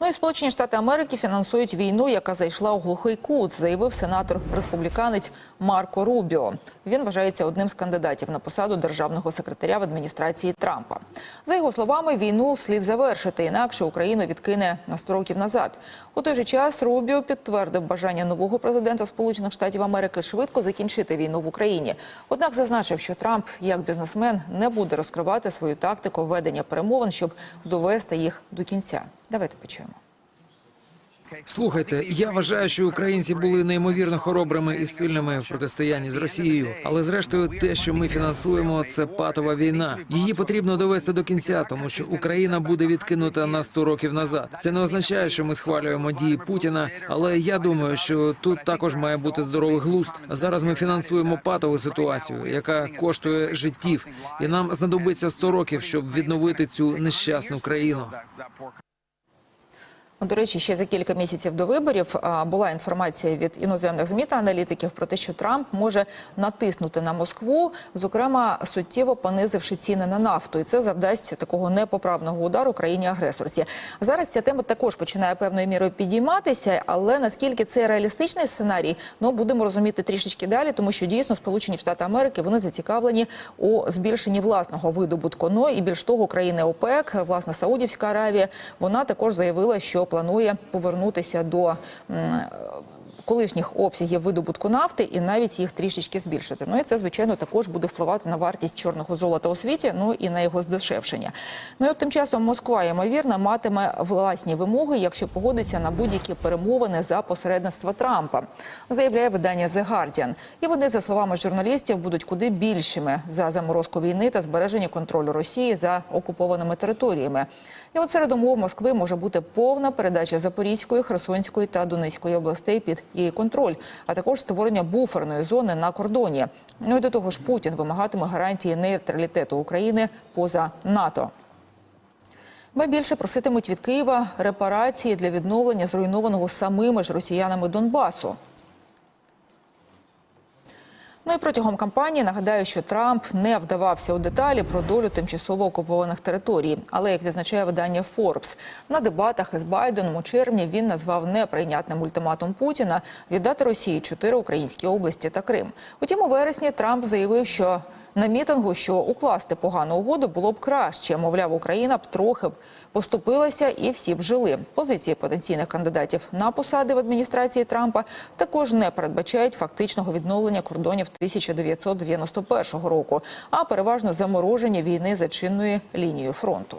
Ну і Сполучені Штати Америки фінансують війну, яка зайшла у глухий кут, заявив сенатор республіканець Марко Рубіо. Він вважається одним з кандидатів на посаду державного секретаря в адміністрації Трампа. За його словами, війну слід завершити, інакше Україну відкине на 100 років назад. У той же час Рубіо підтвердив бажання нового президента Сполучених Штатів Америки швидко закінчити війну в Україні. Однак зазначив, що Трамп, як бізнесмен, не буде розкривати свою тактику ведення перемовин, щоб довести їх до кінця. Давайте почуємо. Слухайте, я вважаю, що українці були неймовірно хоробрими і сильними в протистоянні з Росією. Але зрештою, те, що ми фінансуємо, це патова війна. Її потрібно довести до кінця, тому що Україна буде відкинута на 100 років назад. Це не означає, що ми схвалюємо дії Путіна, але я думаю, що тут також має бути здоровий глузд. Зараз ми фінансуємо патову ситуацію, яка коштує життів, і нам знадобиться 100 років, щоб відновити цю нещасну країну. До речі, ще за кілька місяців до виборів була інформація від іноземних змі та аналітиків про те, що Трамп може натиснути на Москву, зокрема суттєво понизивши ціни на нафту, і це завдасть такого непоправного удару країні агресорці. Зараз ця тема також починає певною мірою підійматися, але наскільки це реалістичний сценарій, ну будемо розуміти трішечки далі, тому що дійсно Сполучені Штати Америки вони зацікавлені у збільшенні власного видобутку. Ну і більш того, країни ОПЕК, власне Саудівська Аравія, вона також заявила, що планує повернутися до колишніх обсягів видобутку нафти і навіть їх трішечки збільшити. Ну і це звичайно також буде впливати на вартість чорного золота у світі, ну і на його здешевшення. Ну і от тим часом Москва ймовірно матиме власні вимоги, якщо погодиться на будь-які перемовини за посередництва Трампа, заявляє видання The Guardian. І вони, за словами журналістів, будуть куди більшими за заморозку війни та збереження контролю Росії за окупованими територіями. І от серед умов Москви може бути повна передача Запорізької, Херсонської та Донецької областей під її контроль, а також створення буферної зони на кордоні. Ну і до того ж, Путін вимагатиме гарантії нейтралітету України поза НАТО. Ба більше проситимуть від Києва репарації для відновлення зруйнованого самими ж росіянами Донбасу. Ну і протягом кампанії нагадаю, що Трамп не вдавався у деталі про долю тимчасово окупованих територій. Але як відзначає видання Forbes, на дебатах із Байденом у червні він назвав неприйнятним ультиматум Путіна віддати Росії чотири українські області та Крим. Утім, у вересні Трамп заявив, що на мітингу, що укласти погану угоду було б краще. Мовляв, Україна б трохи поступилася і всі б жили. Позиції потенційних кандидатів на посади в адміністрації Трампа також не передбачають фактичного відновлення кордонів 1991 року, а переважно замороження війни за чинною лінією фронту.